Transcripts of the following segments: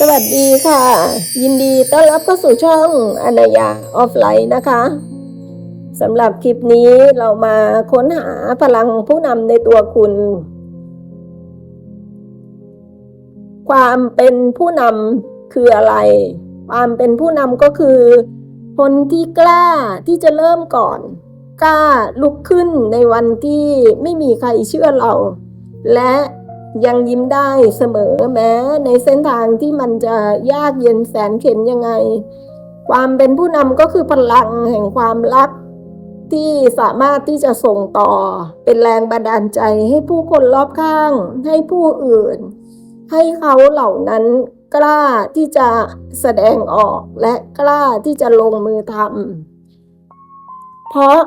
สวัสดีค่ะ ยินดีต้อนรับเข้าสู่ช่องอนายาออฟไลน์นะคะสำหรับคลิปนี้เรามาค้นหาพลังผู้นำในตัวคุณ ความเป็นผู้นำคืออะไร ความเป็นผู้นำก็คือ คนที่กล้าที่จะเริ่มก่อน กล้าลุกขึ้นในวันที่ไม่มีใครเชื่อเรา และ ยังยิ้มได้เสมอแม้ ในเส้นทางที่มันจะยากเย็นแสนเข็ญยังไง ความเป็นผู้นำก็คือพลังแห่งความรักที่สามารถที่จะส่งต่อเป็นแรงบันดาลใจให้ผู้คนรอบข้าง ให้ผู้อื่น ให้เขาเหล่านั้นกล้าที่จะแสดงออกและกล้าที่จะลงมือทำเพราะ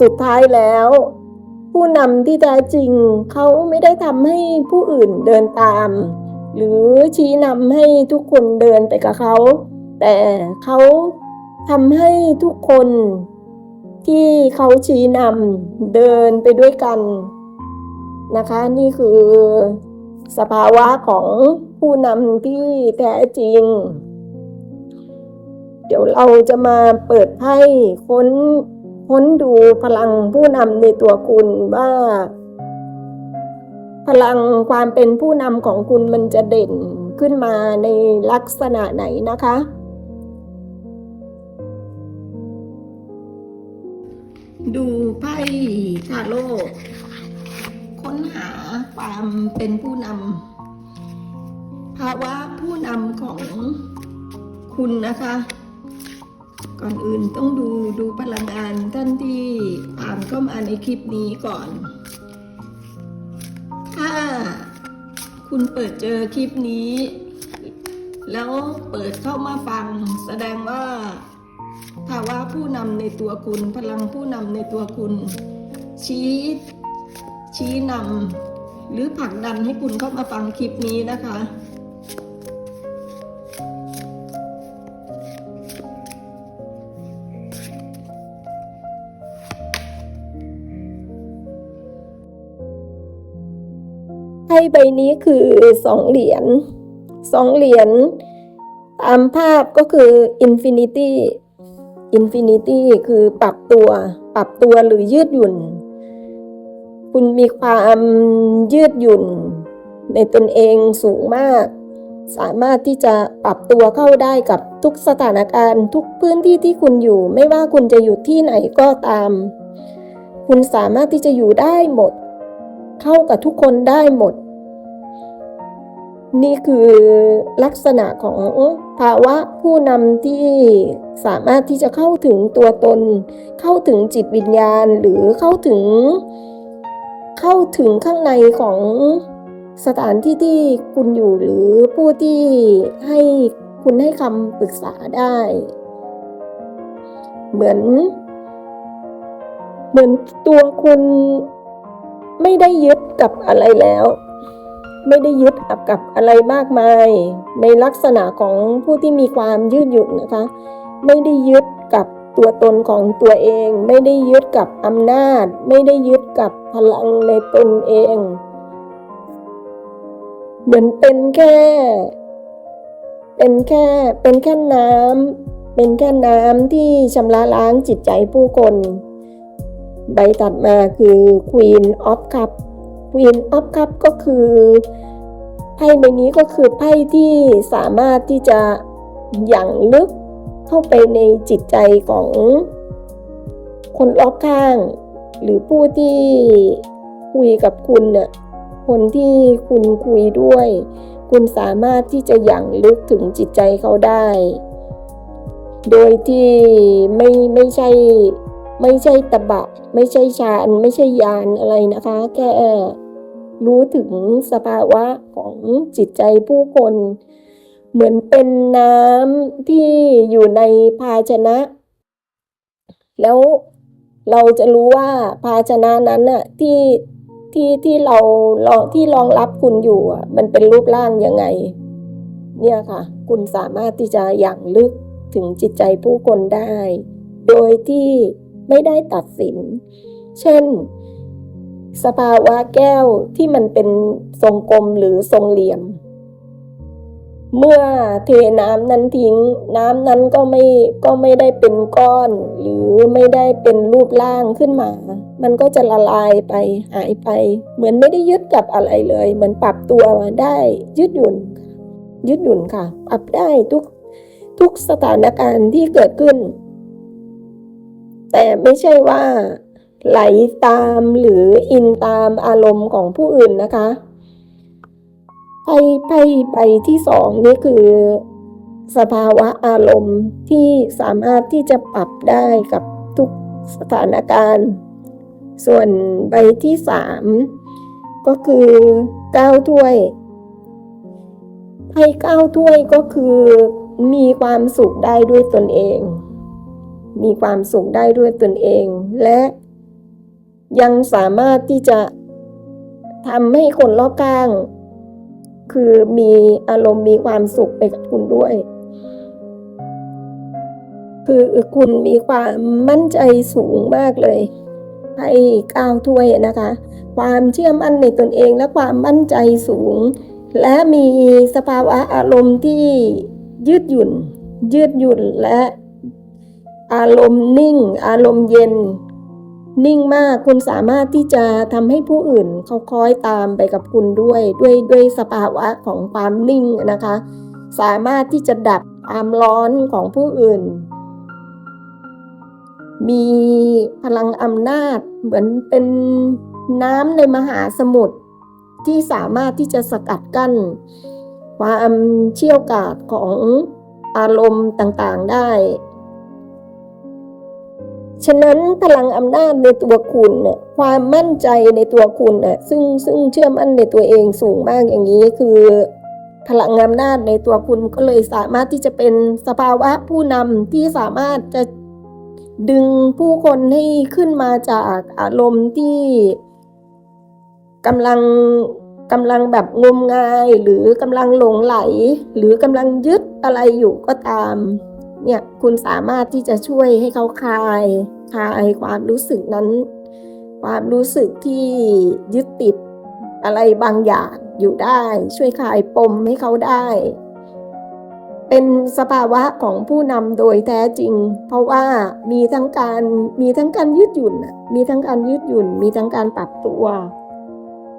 สุดท้ายแล้ว ผู้นำที่แท้จริง เขาไม่ได้ทำให้ผู้อื่นเดินตาม หรือชี้นำให้ทุกคนเดินไปกับเขา แต่เขาทำให้ทุกคนที่เขาชี้นำเดินไปด้วยกันนะคะ นี่คือสภาวะของผู้นำที่แท้จริง เดี๋ยวเราจะมาเปิดไพ่ค้น ค้นดูพลังผู้นำในตัวคุณว่า พลังความเป็นผู้นำของคุณมันจะเด่นขึ้นมาในลักษณะไหนนะคะ ดูไพ่ทาโร่ค้นหาความเป็นผู้นำภาวะผู้นำของคุณนะคะ ก่อนอื่นต้องดูดูพลังงานท่านที่อ่านเข้ามาในคลิปนี้ก่อน ถ้าคุณเปิดเจอคลิปนี้ แล้วเปิดเข้ามาฟัง แสดงว่าภาวะผู้นำในตัวคุณ พลังผู้นำในตัวคุณ ชี้ชี้นำหรือผลักดันให้คุณเข้ามาฟังคลิปนี้นะคะ ใบนี้คือสองเหรียญสองเหรียญตามภาพก็คือ Infinity Infinity คือปรับตัว ปรับตัวหรือยืดหยุ่น คุณมีความยืดหยุ่น ในตนเองสูงมาก สามารถที่จะปรับตัวเข้าได้กับทุกสถานการณ์ ทุกพื้นที่ที่คุณอยู่ ไม่ว่าคุณจะอยู่ที่ไหนก็ตาม คุณสามารถที่จะอยู่ได้หมด เข้ากับทุกคนได้หมด นี่คือลักษณะของภาวะผู้นำที่สามารถที่จะเข้าถึงตัวตน เข้าถึงจิตวิญญาณหรือเข้าถึง เข้าถึงข้างในของสถานที่ที่คุณอยู่หรือผู้ที่ให้คุณให้คำปรึกษาได้ เหมือน เหมือนตัวคุณไม่ได้ยึดกับอะไรแล้ว ไม่ได้ยึดกับกับอะไรมากมาย ในลักษณะของผู้ที่มีความยืดหยุ่นนะคะ ไม่ได้ยึดกับตัวตนของตัวเอง ไม่ได้ยึดกับอำนาจ ไม่ได้ยึดกับพลังในตนเอง เหมือนเป็นแค่ เป็นแค่เป็นแค่น้ำเป็นแค่น้ำที่ชำระล้างจิตใจผู้คน ใบถัดมาคือ Queen of Cup Queen of Cup ก็คือไพ่ใบนี้ก็คือไพ่ที่สามารถที่จะอย่างลึกเข้าไปในจิตใจของคนรอบข้าง หรือผู้ที่คุยกับคุณเนี่ยคนที่คุณคุยด้วย คุณสามารถที่จะอย่างลึกถึงจิตใจเขาได้ โดยที่ไม่ไม่ใช่ไม่ใช่ตะบะ ไม่ใช่ฌานไม่ใช่ยานอะไรนะคะ แค่ รู้ถึงสภาวะของจิตใจผู้คน เหมือนเป็นน้ำที่อยู่ในภาชนะ แล้วเราจะรู้ว่าภาชนะนั้นน่ะที่ที่ที่เราลองที่รองรับคุณอยู่อะมันเป็นรูปร่างยังไง เนี่ยค่ะ คุณสามารถที่จะอย่างลึกถึงจิตใจผู้คนได้ โดยที่ไม่ได้ตัดสิน เช่น สภาวะแก้วที่มันเป็นทรงกลมหรือทรงเหลี่ยม เมื่อเทน้ำนั้นทิ้ง น้ำนั้นก็ไม่ก็ไม่ได้เป็นก้อน หรือไม่ได้เป็นรูปร่างขึ้นมา มันก็จะละลายไปหายไป เหมือนไม่ได้ยึดกับอะไรเลย เหมือนปรับตัวได้ยืดหยุ่น ยืดหยุ่นค่ะ ปรับได้ทุกทุกสถานการณ์ที่เกิดขึ้น แต่ไม่ใช่ว่า ไหลตามหรืออินตามอารมณ์ของผู้อื่นนะคะไปไปไปที่สองนี่คือ สภาวะอารมณ์ที่สามารถที่จะปรับได้กับทุกสถานการณ์ ส่วนใบที่สามก็คือก้าวถ้วยให้ก้าวถ้วยก็คือมีความสุขได้ด้วยตนเอง มีความสุขได้ด้วยตนเอง และ ยังสามารถที่จะทำให้คนรอบข้าง คือมีอารมณ์มีความสุขไปกับคุณด้วย คือคุณมีความมั่นใจสูงมากเลยให้ก้าวถ้วยนะคะ ความเชื่อมั่นในตนเองและความมั่นใจสูง และมีสภาวะอารมณ์ที่ยืดหยุ่น ยืดหยุ่นและอารมณ์นิ่ง อารมณ์เย็น นิ่งมากคุณสามารถที่จะทำให้ผู้อื่นเขาคล้อยตามไปกับคุณด้วย ด้วยด้วยสภาวะของความนิ่งนะคะ สามารถที่จะดับความร้อนของผู้อื่น มีพลังอำนาจเหมือนเป็นน้ำในมหาสมุทรที่สามารถที่จะสกัดกั้น ความเชี่ยวกาจของอารมณ์ต่างๆได้ ฉะนั้นพลังอำนาจในตัวคุณเนี่ยความมั่นใจในตัวคุณน่ะซึ่งซึ่งเชื่อมั่นในตัวเองสูงมากอย่างนี้คือ พลังอำนาจในตัวคุณก็เลยสามารถที่จะเป็นสภาวะผู้นำที่สามารถจะดึงผู้คนให้ขึ้นมาจากอารมณ์ที่กำลังกำลังแบบงมงายหรือกำลังหลงไหล หรือกำลังยึดอะไรอยู่ก็ตาม เนี่ยคุณสามารถที่จะช่วยให้เขาคลายคลายความรู้สึกนั้น ความรู้สึกที่ยึดติดอะไรบางอย่างอยู่ได้ ช่วยคลายปมให้เขาได้ เป็นสภาวะของผู้นำโดยแท้จริง เพราะว่ามีทั้งการมีทั้งการยืดหยุ่น มีทั้งการยืดหยุ่น มีทั้งการปรับตัว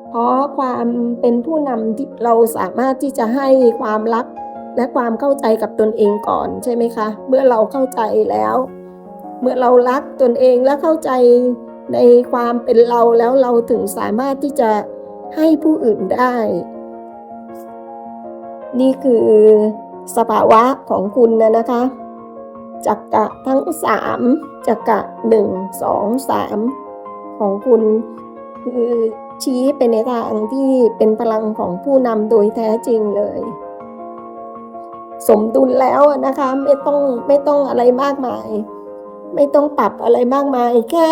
เพราะความเป็นผู้นำที่เราสามารถที่จะให้ความรัก และความเข้าใจกับตนเองก่อนใช่ไหมคะ เมื่อเราเข้าใจแล้ว เมื่อเรารักตนเองและเข้าใจในความเป็นเราแล้วเราถึงสามารถที่จะให้ผู้อื่นได้ นี่คือสภาวะของคุณนะนะคะจักกะทั้งสามจักกะหนึ่งสองสามของคุณคือชี้ไปในทางที่เป็นพลังของผู้นำโดยแท้จริงเลย สมดุลแล้วนะคะ ไม่ต้องไม่ต้องอะไรมากมาย ไม่ต้องปรับอะไรมากมาย แค่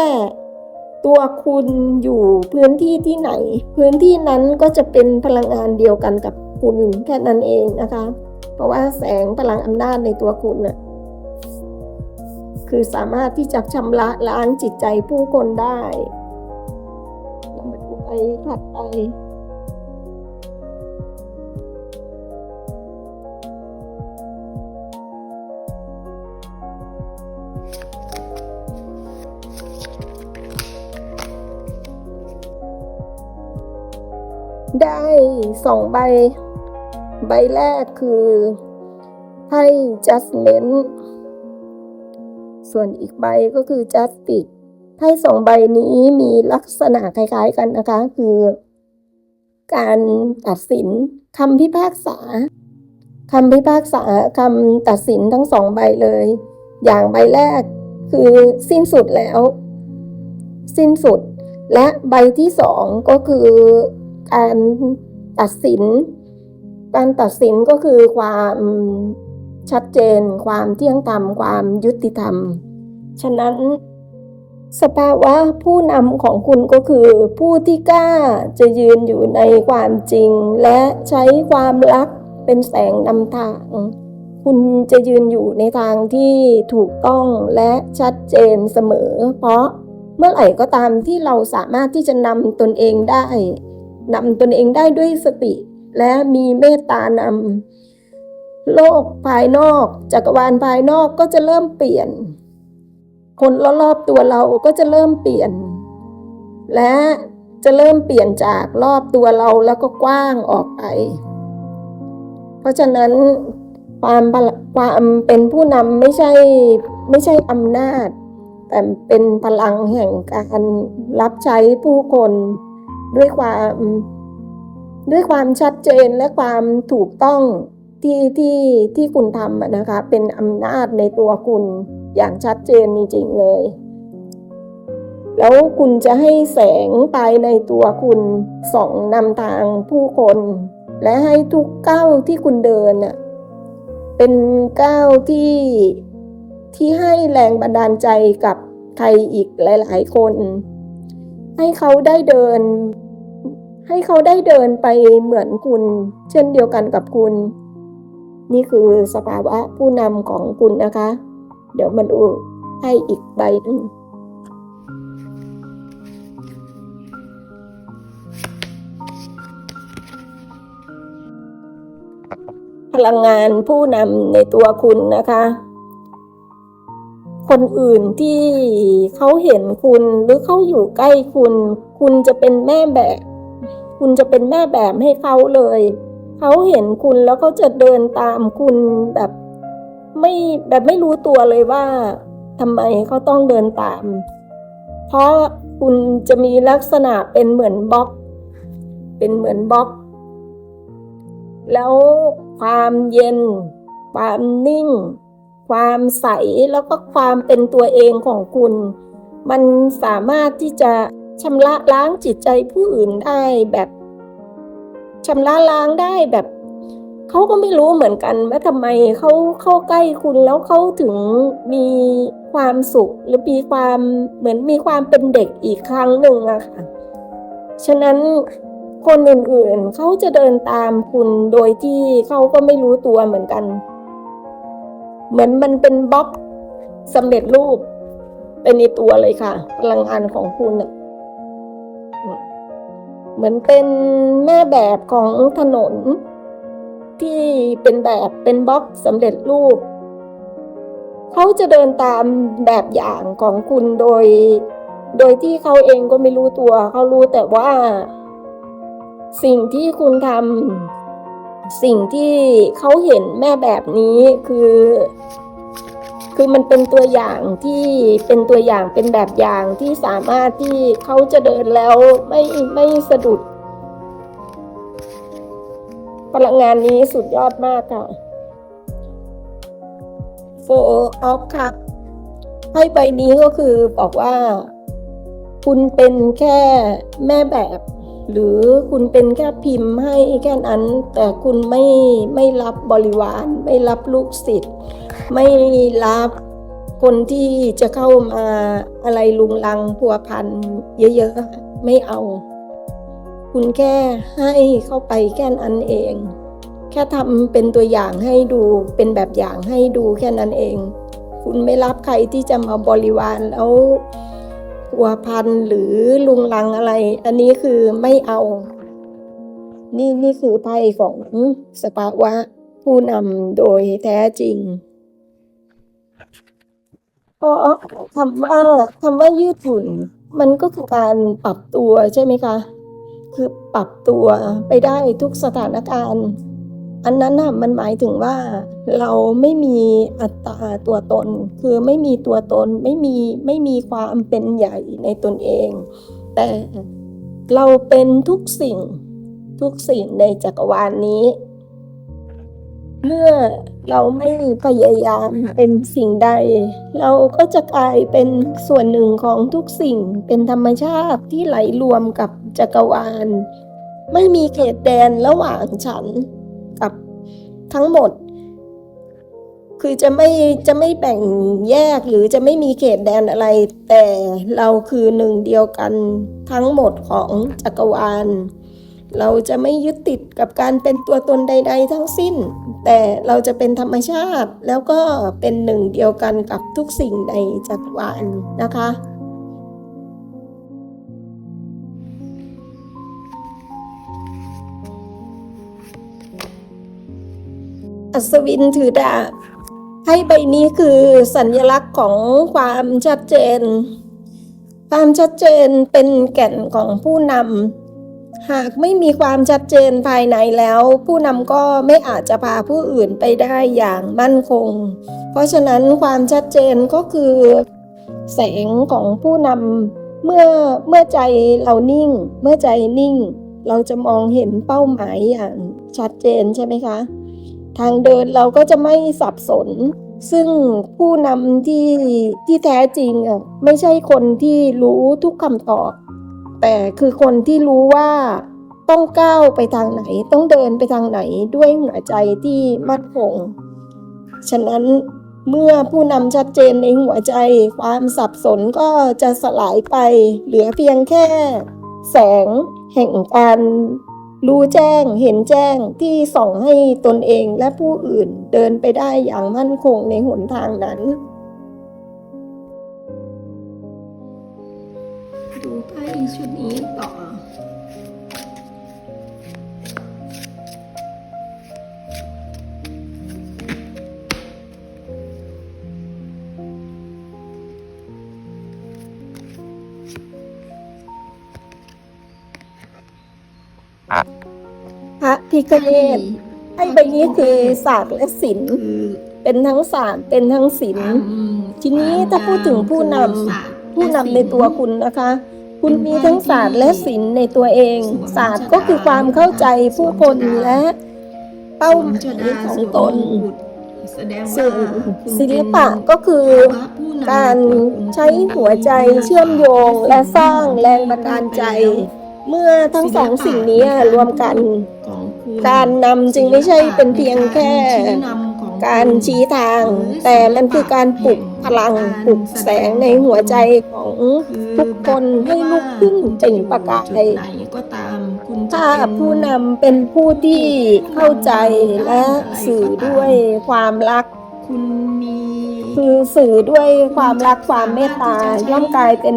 ตัวคุณอยู่พื้นที่ที่ไหน พื้นที่นั้นก็จะเป็นพลังงานเดียวกันกับคุณแค่นั้นเองนะคะ เพราะว่าแสงพลังอำนาจในตัวคุณน่ะคือสามารถที่จะชำระล้างจิตใจผู้คนได้เรามาดูไปถัดไป ได้สองใบ ใบแรกคือให้ judgment ส่วนอีกใบก็คือ justice ให้สองใบนี้มีลักษณะคล้ายๆกันนะคะ คือ การตัดสินคำพิพากษาคำพิพากษาคำตัดสินทั้งสองใบเลย อย่างใบแรกคือสิ้นสุดแล้ว สิ้นสุดและใบที่สองก็คือ การตัดสิน การตัดสินก็คือความชัดเจน ความเที่ยงธรรม ความยุติธรรม ฉะนั้นสภาวะผู้นำของคุณก็คือ ผู้ที่กล้าจะยืนอยู่ในความจริง และใช้ความรักเป็นแสงนำทาง คุณจะยืนอยู่ในทางที่ถูกต้องและชัดเจนเสมอ เพราะเมื่อไหร่ก็ตามที่เราสามารถที่จะนำตนเองได้ นำตนเองได้ด้วยสติ และมีเมตตานำโลกภายนอก จักรวาลภายนอกก็จะเริ่มเปลี่ยน คนรอบๆตัวเราก็จะเริ่มเปลี่ยน และจะเริ่มเปลี่ยนจากรอบตัวเราแล้วก็กว้างออกไป เพราะฉะนั้นความความเป็นผู้นำไม่ใช่ไม่ใช่อำนาจ แต่เป็นพลังแห่งการรับใช้ผู้คน ด้วยความด้วยความชัดเจนและความถูกต้องที่ที่ที่คุณทำนะคะ เป็นอำนาจในตัวคุณอย่างชัดเจนจริงๆเลย แล้วคุณจะให้แสงภายในตัวคุณส่องนำทางผู้คน และให้ทุกก้าวที่คุณเดินน่ะเป็นก้าวที่ที่ให้แรงบันดาลใจกับใครอีกหลาย ๆ คน ให้เขาได้เดิน ให้เขาได้เดินไปเหมือนคุณ เช่นเดียวกันกับคุณ นี่คือสภาวะผู้นำของคุณนะคะ เดี๋ยวมาดูให้อีกใบหนึงพลังงานผู้นำในตัวคุณนะคะ คนอื่นที่เขาเห็นคุณหรือเขาอยู่ใกล้คุณ คุณจะเป็นแม่แบบ คุณจะเป็นแม่แบบให้เขาเลย เขาเห็นคุณแล้วเขาจะเดินตามคุณแบบไม่แบบไม่รู้ตัวเลยว่าทำไมเขาต้องเดินตาม เพราะคุณจะมีลักษณะเป็นเหมือนบล็อก เป็นเหมือนบล็อก แล้วความเย็น ความนิ่ง ความใสแล้วก็ความเป็นตัวเองของคุณ มันสามารถที่จะ ชำระล้างจิตใจผู้อื่นได้แบบชำระล้างได้แบบเขาก็ไม่รู้เหมือนกันว่าทำไมเขาเข้าใกล้คุณแล้วเขาถึงมีความสุขหรือมีความเหมือนมีความเป็นเด็กอีกครั้งหนึ่งอะค่ะ ฉะนั้นคนอื่นๆเขาจะเดินตามคุณโดยที่เขาก็ไม่รู้ตัวเหมือนกัน เหมือนมันเป็นบล็อกสำเร็จรูปเป็นในตัวเลยค่ะ พลังงานของคุณน่ะ มือนเป็นแม่แบบของถนน ที่เป็นแบบเป็นบล็อกสำเร็จรูป เขาจะเดินตามแบบอย่างของคุณโดย โดยที่เขาเองก็ไม่รู้ตัว เขารู้แต่ว่า สิ่งที่คุณทำสิ่งที่เขาเห็นแม่แบบนี้คือ คือมันเป็นตัวอย่างที่เป็นตัวอย่างเป็นแบบอย่างที่สามารถที่เขาจะเดินแล้วไม่ไม่สะดุด พลังงานนี้สุดยอดมากค่ะ Four of Cup ไพ่ใบนี้ก็คือบอกว่า คุณเป็นแค่แม่แบบ หรือคุณเป็นแค่พิมพ์ให้แค่นั้น แต่คุณไม่ไม่รับบริวาร ไม่รับลูกศิษย์ไม่รับคนที่จะเข้ามาอะไรลุงลังพัวพันเยอะๆไม่เอา คุณแค่ให้เข้าไปแค่นั้นเอง แค่ทำเป็นตัวอย่างให้ดูเป็นแบบอย่างให้ดูแค่นั้นเอง คุณไม่รับใครที่จะมาบริวารแล้ว พัวพันหรือลุงลังอะไร อันนี้คือไม่เอา นี่นี่คือไพ่ของสภาวะผู้นำโดยแท้จริงเพราะคำว่าคำว่ายืดหยุ่น มันก็คือการปรับตัวใช่ไหมคะ คือปรับตัวไปได้ทุกสถานการณ์ อันนั้นน่ะมันหมายถึงว่าเราไม่มีอัตราตัวตน คือไม่มีตัวตนไม่มีไม่มีความเป็นใหญ่ในตนเอง แต่เราเป็นทุกสิ่งทุกสิ่งในจักรวาลนนี้ เมื่อเราไม่พยายามเป็นสิ่งใด เราก็จะกลายเป็นส่วนหนึ่งของทุกสิ่งเป็นธรรมชาติที่ไหลรวมกับจักรวาล ไม่มีเขตแดนระหว่างฉัน ทั้งหมด คือจะไม่จะไม่แบ่งแยกหรือจะไม่มีเขตแดนอะไร แต่เราคือหนึ่งเดียวกันทั้งหมดของจักรวาล เราจะไม่ยึดติดกับการเป็นตัวตนใด ๆ ทั้งสิ้น แต่เราจะเป็นธรรมชาติแล้วก็เป็นหนึ่งเดียวกันกับทุกสิ่งในจักรวาลนะคะ อัศวินถือดาบไพ่ใบนี้คือสัญลักษณ์ของความชัดเจน ความชัดเจนเป็นแก่นของผู้นำหากไม่มีความชัดเจนภายในแล้ว ผู้นำก็ไม่อาจจะพาผู้อื่นไปได้อย่างมั่นคง เพราะฉะนั้นความชัดเจนก็คือแสงของผู้นำเมื่อเมื่อใจเรานิ่ง เมื่อใจนิ่ง เราจะมองเห็นเป้าหมายอย่างชัดเจนใช่ไหมคะ ทางเดินเราก็จะไม่สับสน ซึ่งผู้นำที่ที่แท้จริงอะไม่ใช่คนที่รู้ทุกคำตอบ แต่คือคนที่รู้ว่าต้องก้าวไปทางไหน ต้องเดินไปทางไหนด้วยหัวใจที่มั่นคง ฉะนั้นเมื่อผู้นำชัดเจนในหัวใจ ความสับสนก็จะสลายไป เหลือเพียงแค่ แสงแห่งการ รู้แจ้งเห็นแจ้งที่ส่องให้ตนเองและผู้อื่นเดินไปได้อย่างมั่นคงในหนทางนั้น ดูไพ่ชุดนี้ต่อ พระพิคเนตไอ้ใบนี้คือศาสตร์และศิลป์เป็นทั้งศาสตร์เป็นทั้งศิลป์ทีนี้ถ้าพูดถึงผู้นำผู้นำในตัวคุณนะคะ คุณมีทั้งศาสตร์และศิลป์ในตัวเอง ศาสตร์ก็คือความเข้าใจผู้คนและเป้าหมายของตนส่วนศิลปะก็คือการใช้หัวใจเชื่อมโยงและสร้างแรงบันดาลใจ เมื่อทั้งสองสิ่งนี้รวมกัน การนำจึงไม่ใช่เป็นเพียงแค่ชี้นำของการชี้ทาง แต่มันคือการปลุกพลังปลุกแสงในหัวใจของทุกคนให้ลุกขึ้นเป็นประกายจุดไหนก็ตามคุณจะถ้าเป็นผู้นำเป็นผู้ที่เข้าใจและสื่อด้วยความรักคุณมี คือสื่อด้วยความรักความเมตตา ย่อมกลายเป็น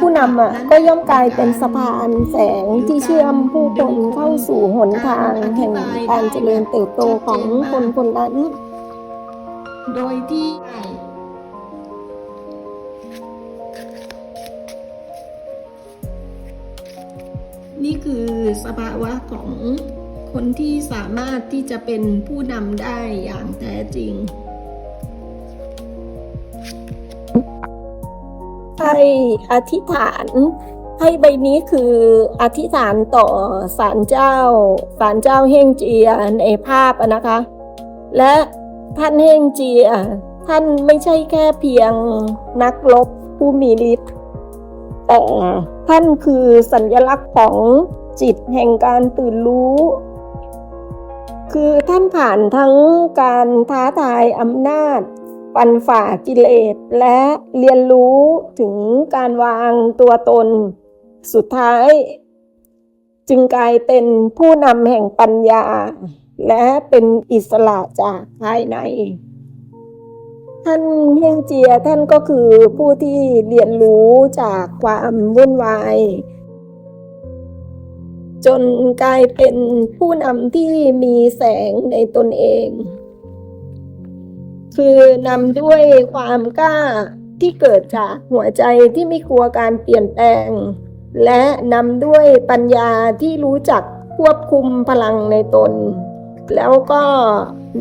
ผู้นำอะก็ย่อมกลายเป็นสะพานแสงที่เชื่อมผู้คนเข้าสู่หนทางแห่งการเจริญเติบโตของคนคนนั้นโดยที่นี่คือสภาวะของคนที่สามารถที่จะเป็นผู้นำได้อย่างแท้จริง ให้อธิษฐาน ให้ใบนี้คืออธิษฐานต่อศาลเจ้าศาลเจ้าเฮงเจียในภาพนะคะ และท่านเฮงเจีย ท่านไม่ใช่แค่เพียงนักรบผู้มีฤทธิ์แต่ท่านคือสัญลักษณ์ของจิตแห่งการตื่นรู้ คือท่านผ่านทั้งการท้าทายอำนาจ ปันฝ่ากิเลสและเรียนรู้ถึงการวางตัวตน สุดท้าย จึงกลายเป็นผู้นำแห่งปัญญา และเป็นอิสระจากภายใน ท่านเฮงเจียท่านก็คือผู้ที่เรียนรู้จากความวุ่นวายจนกลายเป็นผู้นำที่มีแสงในตนเอง คือนำด้วยความกล้าที่เกิดจากหัวใจที่ไม่กลัวการเปลี่ยนแปลง และนำด้วยปัญญาที่รู้จักควบคุมพลังในตน แล้วก็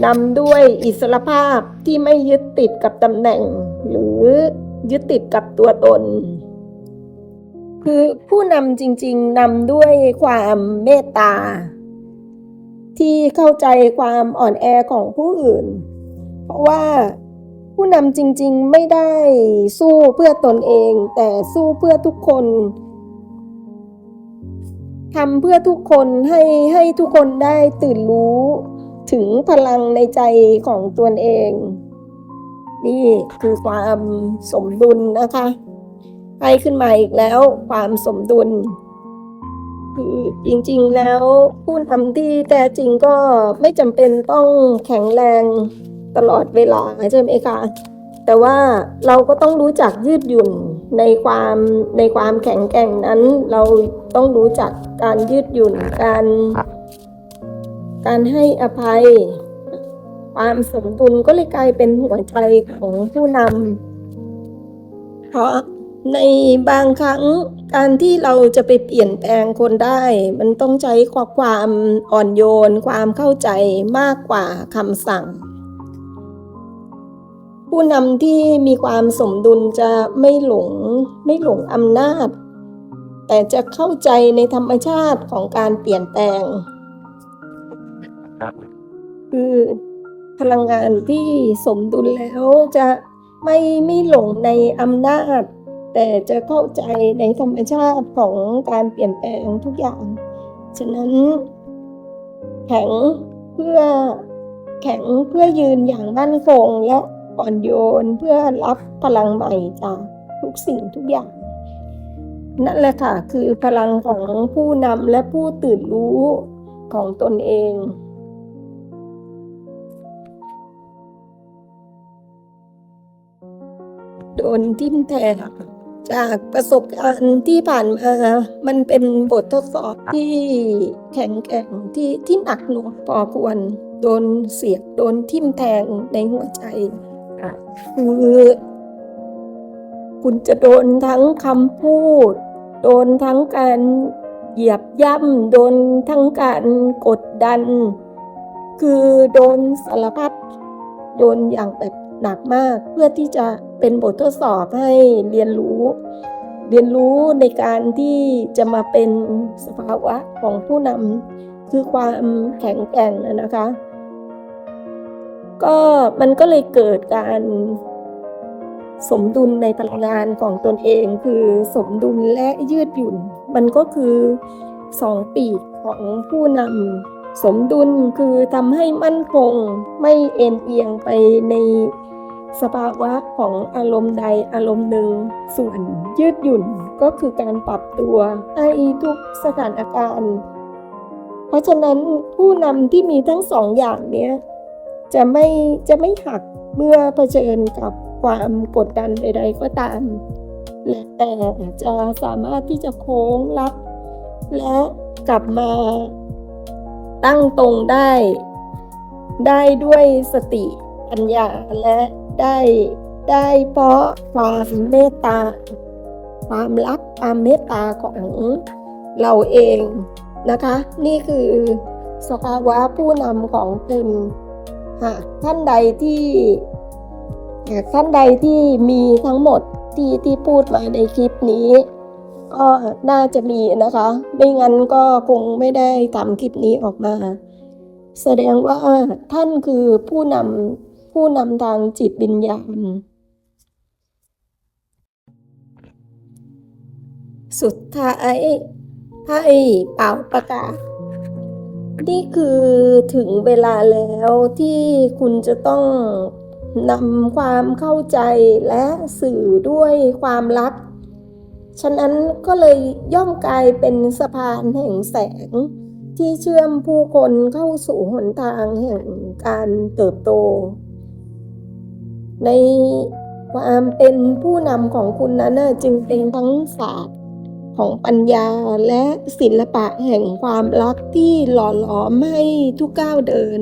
นำด้วยอิสรภาพที่ไม่ยึดติดกับตำแหน่ง หรือยึดติดกับตัวตน คือผู้นำจริงๆนำด้วยความเมตตา ที่เข้าใจความอ่อนแอของผู้อื่น เพราะว่าผู้นำจริงๆไม่ได้สู้เพื่อตนเอง แต่สู้เพื่อทุกคนทำเพื่อทุกคนให้ให้ทุกคนได้ตื่นรู้ถึงพลังในใจของตนเอง นี่คือความสมดุลนะคะ ให้ขึ้นมาอีกแล้วความสมดุลคือจริงๆแล้วผู้นำที่แท้จริงก็ไม่จำเป็นต้องแข็งแรง ตลอดเวลาใช่ไหมคะแต่ว่าเราก็ต้องรู้จักยืดหยุ่นในความในความแข็งแกร่งนั้น เราต้องรู้จักการยืดหยุ่นการการให้อภัย ความสมดุลก็เลยกลายเป็นหัวใจของผู้นำเพราะในบางครั้งการที่เราจะไปเปลี่ยนแปลงคนได้ มันต้องใช้ความอ่อนโยนความเข้าใจมากกว่าคำสั่ง ผู้นำที่มีความสมดุลจะไม่หลงไม่หลงอำนาจ แต่จะเข้าใจในธรรมชาติของการเปลี่ยนแปลงครับคือพลังงานที่สมดุลแล้วจะไม่ไม่หลงในอำนาจ แต่จะเข้าใจในธรรมชาติของการเปลี่ยนแปลงทุกอย่าง ฉะนั้น แข็งเพื่อแข็งเพื่อยืนอย่างมั่นคงและ อ่อนโยนเพื่อรับพลังใหม่จากทุกสิ่งทุกอย่าง นั่นแหละค่ะ คือพลังของผู้นำและผู้ตื่นรู้ของตนเองโดนทิ่มแทงจากประสบการณ์ที่ผ่านมา มันเป็นบททดสอบที่แข็งแกร่งที่ที่หนักหน่วงพอควร โดนเสียบโดนทิ่มแทงในหัวใจ คือคุณจะโดนทั้งคำพูด โดนทั้งการเหยียบย่ำโดนทั้งการกดดัน คือโดนสารพัดโดนอย่างแบบหนักมากเพื่อที่จะเป็นบททดสอบให้เรียนรู้ เรียนรู้ในการที่จะมาเป็นสภาวะของผู้นำคือความแข็งแกร่งนะคะ ก็มันก็เลยเกิดการสมดุลในพลังงานของตนเองคือสมดุลและยืดหยุ่น มันก็คือสองปีกของผู้นำสมดุลคือทำให้มั่นคงไม่เอ็นเอียงไปในสภาวะของอารมณ์ใดอารมณ์หนึ่ง ส่วนยืดหยุ่นก็คือการปรับตัวให้ทุกสถานการณ์ เพราะฉะนั้นผู้นำที่มีทั้งสองอย่างเนี้ย จะไม่จะไม่หักเมื่อเผชิญกับความกดดันใด ๆ ก็ตามและแต่จะสามารถที่จะโค้งรับ และกลับมาตั้งตรงได้ ได้ด้วยสติปัญญาและได้ได้เพราะความเมตตา ความรักความเมตตาของเราเองนะคะ นี่คือสภาวะผู้นำของคุณ หากท่านใดที่หากท่านใดที่มีทั้งหมดที่ที่พูดมาในคลิปนี้ ก็น่าจะมีนะคะ ไม่งั้นก็คงไม่ได้ทำคลิปนี้ออกมา แสดงว่าท่านคือผู้นำผู้นำทางจิตวิญญาณสุดท้ายให้เป่าประกาศ นี่คือถึงเวลาแล้วที่คุณจะต้องนำความเข้าใจและสื่อด้วยความรัก ฉะนั้นก็เลยย่อมกลายเป็นสะพานแห่งแสง ที่เชื่อมผู้คนเข้าสู่หนทางแห่งการเติบโต ในความเป็นผู้นำของคุณนั้นจึงเป็นทั้งศาสตร์ ของปัญญาและศิลปะแห่งความรักที่หล่อหลอมให้ทุกก้าวเดิน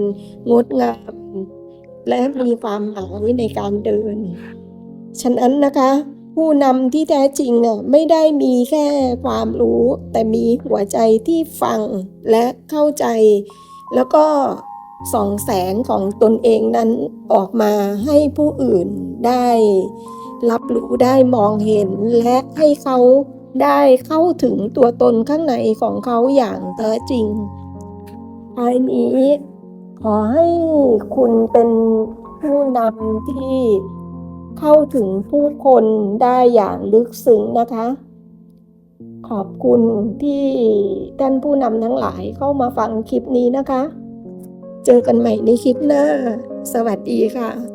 งดงามและมีความหมายในการเดิน ฉะนั้นนะคะ ผู้นำที่แท้จริงอะไม่ได้มีแค่ความรู้ แต่มีหัวใจที่ฟังและเข้าใจ แล้วก็ส่องแสงของตนเองนั้นออกมาให้ผู้อื่นได้ รับรู้ได้มองเห็นและให้เขา ได้เข้าถึงตัวตนข้างในของเขาอย่างแท้จริงท้ายนี้ ขอให้คุณเป็นผู้นำที่เข้าถึงผู้คนได้อย่างลึกซึ้งนะคะ ขอบคุณที่ท่านผู้นำทั้งหลายเข้ามาฟังคลิปนี้นะคะ เจอกันใหม่ในคลิปหน้า สวัสดีค่ะ